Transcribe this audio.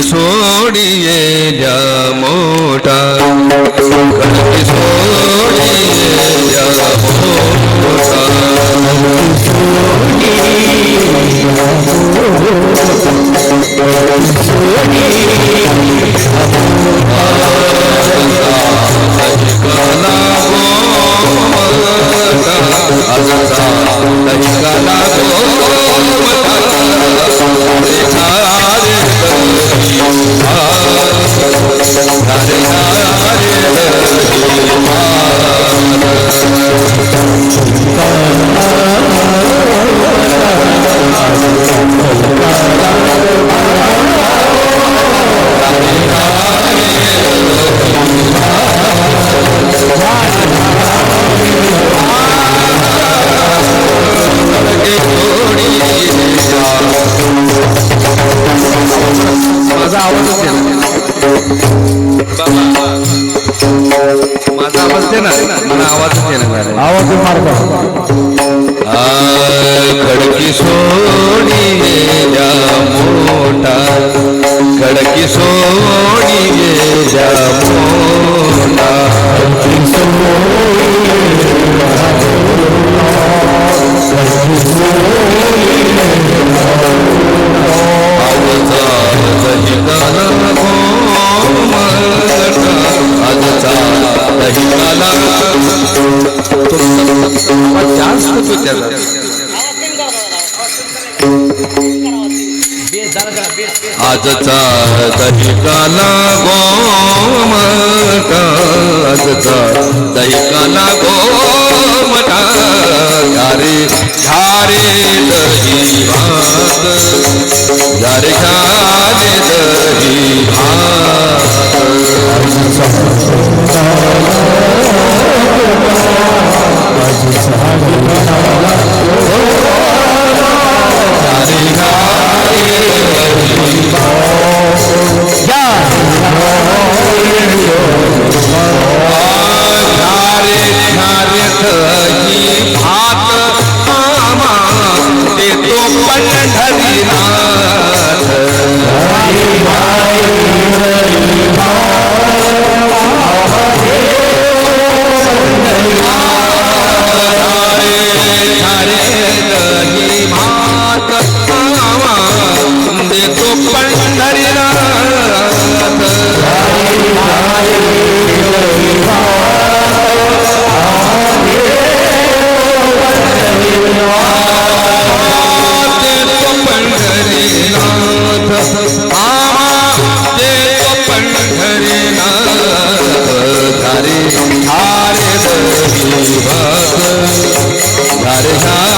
खडकी सोडी माझा आवाजच आहे. माझा आवाज दे ना मला ना आवाज खडकी सोडी गेल्या मोठा खडकी सोडी गेल्या जास्त तो आजचा दहिकाला गोमटा आजचा दहिकाला गोमटा यारे झारे दही भात यारे घाले दही भात. हरिनाथ। Hare Hare